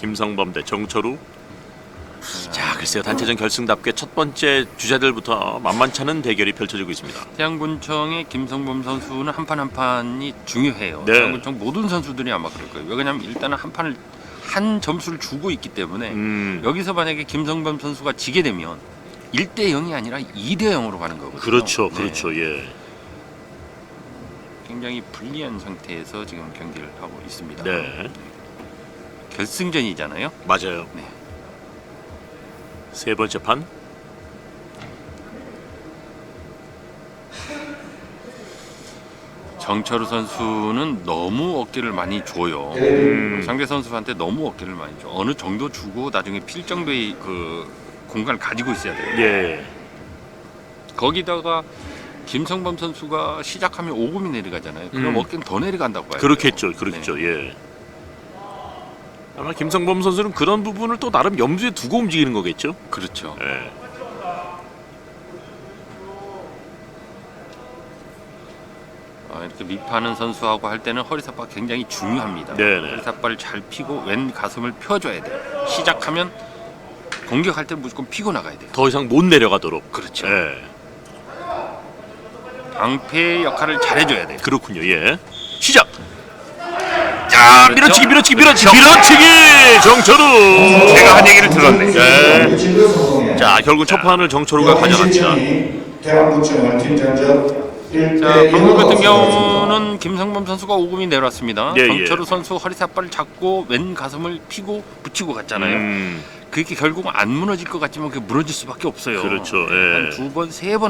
김성범 대 정철우. 자, 글쎄요 단체전 결승답게 첫 번째 주자들부터 만만찮은 대결이 펼쳐지고 있습니다. 태양군청의 김성범 선수는 한 판 한 판이 중요해요. 네. 태양군청 모든 선수들이 아마 그럴 거예요. 왜냐하면 일단은 한 판을 한 점수를 주고 있기 때문에 음, 여기서 만약에 김성범 선수가 지게 되면 1대 0이 아니라 2대 0으로 가는 거거든요. 그렇죠, 네. 그렇죠, 예, 굉장히 불리한 상태에서 지금 경기를 하고 있습니다. 네, 결승전이잖아요. 맞아요. 네. 세 번째 판. 정철우 선수는 너무 어깨를 많이 줘요. 음, 상대 선수한테 너무 어깨를 많이 줘. 어느 정도 주고 나중에 필 정도의 그 공간을 가지고 있어야 돼요. 예, 거기다가 김성범 선수가 시작하면 5금이 내려가잖아요. 그럼 음. 어깨는 더 내려간다고 봐요. 그렇겠죠, 그렇겠죠, 예. 아마 김성범 선수는 그런 부분을 또 나름 염두에 두고 움직이는 거겠죠. 그렇죠. 예. 아, 이렇게 밑파는 선수하고 할 때는 허리삿바 굉장히 중요합니다. 네네. 허리삿바를 잘 피고 왼 가슴을 펴줘야 돼요. 시작하면 공격할 때 무조건 피고 나가야 돼요. 더 이상 못 내려가도록. 그렇죠. 예, 방패 역할을 잘해줘야 돼요. 그렇군요. 예. 시작. 자, 그렇죠? 밀어치기, 밀어치기, 밀어치기, 밀어치기. 정철우. 제가 한 얘기를 들었네. 예. 자, 결국 첫 판을 정철우가 팀전적 자, 방금 같은 경우는 김성범 선수가 5금이 내려왔습니다. 예, 예. 정철우 선수 허리삿바를 잡고 왼 가슴을 피고 붙이고 갔잖아요. 음, 그게 결국 안 무너질 것 같지만 그게 무너질 수밖에 없어요. 그렇죠. 예. 한두 번, 세 번